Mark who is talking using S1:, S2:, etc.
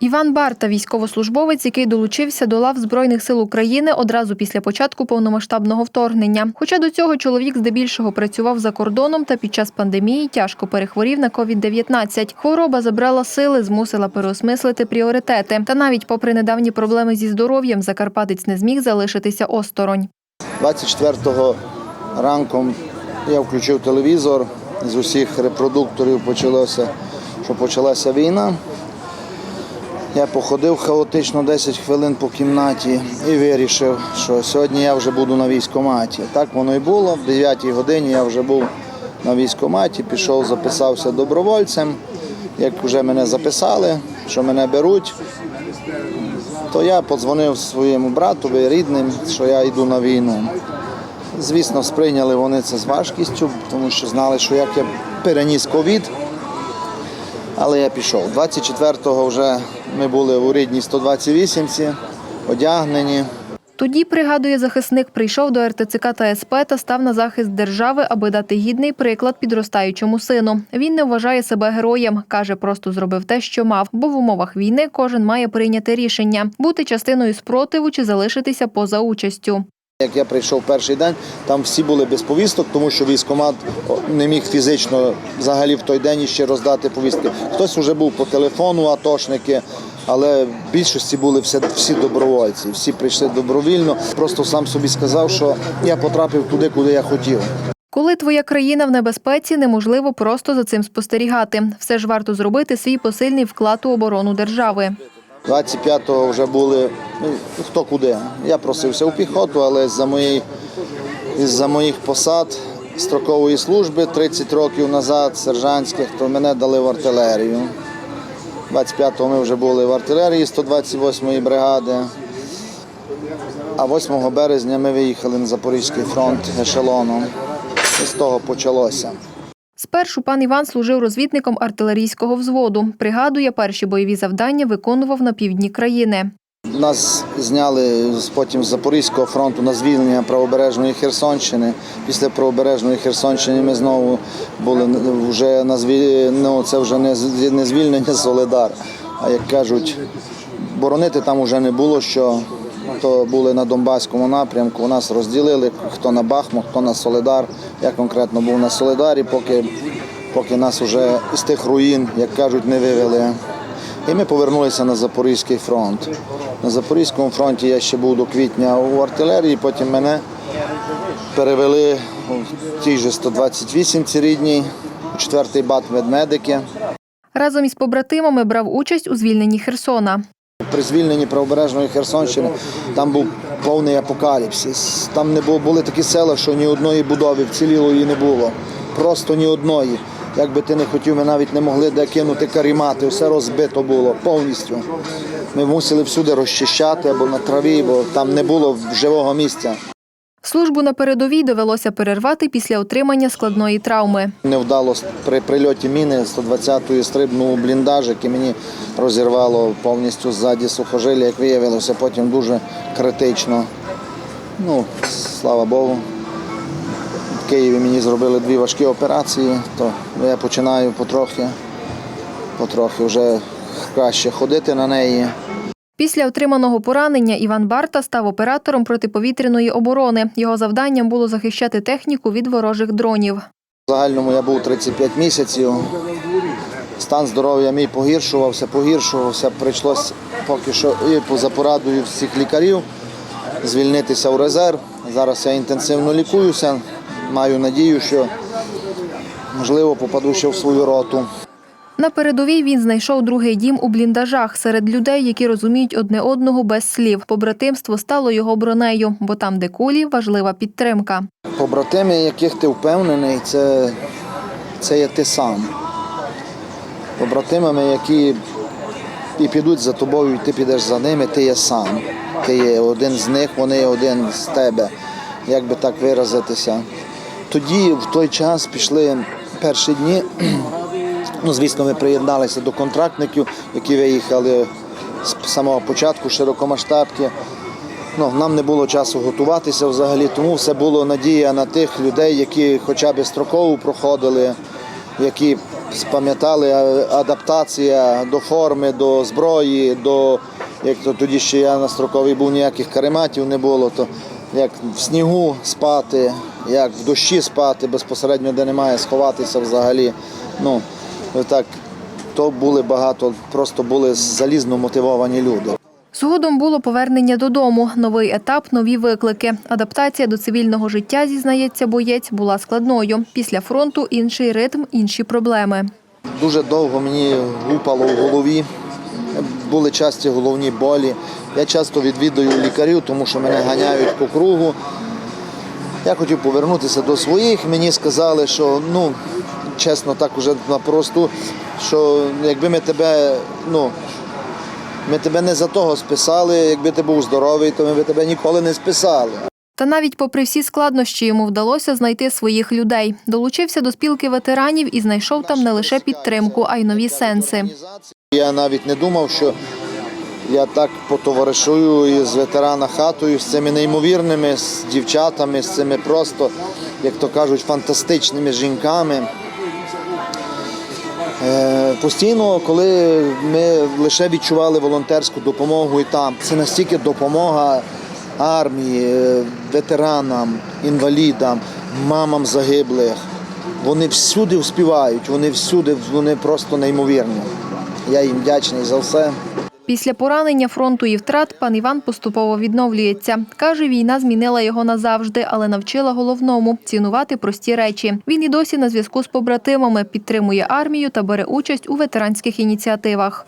S1: Іван Барта, військовослужбовець, який долучився до лав Збройних сил України одразу після початку повномасштабного вторгнення. Хоча до цього чоловік здебільшого працював за кордоном та під час пандемії тяжко перехворів на COVID-19. Хвороба забрала сили, змусила переосмислити пріоритети. Та навіть попри недавні проблеми зі здоров'ям, Закарпатець не зміг залишитися осторонь.
S2: 24-го ранком я включив телевізор, з усіх репродукторів почалося, що почалася війна. Я походив хаотично 10 хвилин по кімнаті і вирішив, що сьогодні я вже буду на військкоматі. Так воно і було. В 9 годині я вже був на військкоматі, пішов, записався добровольцем. Як вже мене записали, що мене беруть, то я подзвонив своєму братові, рідним, що я йду на війну. Звісно, сприйняли вони це з важкістю, тому що знали, що як я переніс ковід. Але я пішов. 24-го вже ми були у рідній 128-ці, одягнені.
S1: Тоді, пригадує захисник, прийшов до РТЦК та СП та став на захист держави, аби дати гідний приклад підростаючому сину. Він не вважає себе героєм. Каже, просто зробив те, що мав, бо в умовах війни кожен має прийняти рішення бути частиною спротиву чи залишитися поза участю.
S2: Як я прийшов перший день, там всі були без повісток, тому що військкомат не міг фізично взагалі в той день ще роздати повістки. Хтось вже був по телефону, атошники, але в більшості були всі, всі добровольці, всі прийшли добровільно. Просто сам собі сказав, що я потрапив туди, куди я хотів.
S1: Коли твоя країна в небезпеці, неможливо просто за цим спостерігати. Все ж варто зробити свій посильний вклад у оборону держави.
S2: 25-го вже були ну, хто куди. Я просився у піхоту, але з-за моєї, з-за моїх посад строкової служби 30 років назад, сержантських, то мене дали в артилерію. 25-го ми вже були в артилерії 128-ї бригади. А 8 березня ми виїхали на Запорізький фронт ешелоном. І з того почалося.
S1: Спершу пан Іван служив розвідником артилерійського взводу. Пригадує, перші бойові завдання виконував на півдні країни.
S2: Нас зняли потім з Запорізького фронту на звільнення правобережної Херсонщини. Після правобережної Херсонщини ми знову були вже на зві... ну, це вже не, звільнення Соледар. А як кажуть, боронити там вже не було що. То були на Донбаському напрямку. Нас розділили хто на Бахмут, хто на Соледар. Я конкретно був на Соледарі, поки, поки нас вже з тих руїн, як кажуть, не вивели. І ми повернулися на Запорізький фронт. На Запорізькому фронті я ще був до квітня у артилерії, потім мене перевели в тій же 128 ці рідній, у 4-й бат медмедики.
S1: Разом із побратимами брав участь у звільненні Херсона.
S2: При звільненні правобережної Херсонщини там був повний апокаліпсис. Там не було були такі села, що ні одної будови вцілілої не було. Просто ні одної. Як би ти не хотів, ми навіть не могли де кинути карімати, все розбито було повністю. Ми мусили всюди розчищати або на траві, бо там не було живого місця.
S1: Службу на передовій довелося перервати після отримання складної травми.
S2: Невдало при прильоті міни 120-ї стрибнув бліндаж, який мені розірвало повністю ззаді сухожилля, як виявилося, потім дуже критично. Ну, слава Богу. В Києві мені зробили дві важкі операції, то я починаю потрохи, потрохи вже краще ходити на неї.
S1: Після отриманого поранення Іван Барта став оператором протиповітряної оборони. Його завданням було захищати техніку від ворожих дронів.
S2: В загальному я був 35 місяців. Стан здоров'я мій погіршувався, погіршувався. Прийшлося поки що і поза порадою всіх лікарів звільнитися в резерв. Зараз я інтенсивно лікуюся. Маю надію, що можливо попаду ще в свою роту.
S1: На передовій він знайшов другий дім у бліндажах серед людей, які розуміють одне одного без слів. Побратимство стало його бронею, бо там, де кулі, важлива підтримка.
S2: Побратими, яких ти впевнений, це, це є ти сам. Побратимами, які і підуть за тобою, і ти підеш за ними, ти є сам. Ти є один з них, вони один з тебе, як би так виразитися. Тоді, в той час, пішли перші дні. Ну, звісно, ми приєдналися до контрактників, які виїхали з самого початку широкомасштабки. Ну, нам не було часу готуватися взагалі, тому все було надія на тих людей, які хоча б строково проходили, які спам'ятали адаптація до форми, до зброї, до як то тоді ще я на строковій був ніяких карематів не було, то як в снігу спати, як в дощі спати безпосередньо, де немає сховатися взагалі. Ну, так, то були багато, просто були залізно мотивовані люди.
S1: Згодом було повернення додому, новий етап, нові виклики. Адаптація до цивільного життя, зізнається боєць, була складною. Після фронту інший ритм, інші проблеми.
S2: Дуже довго мені гупало в голові, були часті головні болі. Я часто відвідую лікарів, тому що мене ганяють по кругу. Я хотів повернутися до своїх. Мені сказали, що ну, чесно, так уже напросту, що якби ми тебе, ну, ми тебе не за того списали, якби ти був здоровий, то ми б тебе ніколи не списали.
S1: Та навіть попри всі складнощі йому вдалося знайти своїх людей. Долучився до спілки ветеранів і знайшов там не лише підтримку, а й нові сенси.
S2: Я навіть не думав, що я так потоваришую із ветерана хатою, з цими неймовірними, з дівчатами, з цими просто, як то кажуть, фантастичними жінками. Е, Постійно, коли ми лише відчували волонтерську допомогу і там, це настільки допомога армії, е, ветеранам, інвалідам, мамам загиблих. Вони всюди співають, вони всюди, вони просто неймовірні. Я їм вдячний за все.
S1: Після поранення фронту і втрат пан Іван поступово відновлюється. Каже, війна змінила його назавжди, але навчила головному цінувати прості речі. Він і досі на зв'язку з побратимами, підтримує армію та бере участь у ветеранських ініціативах.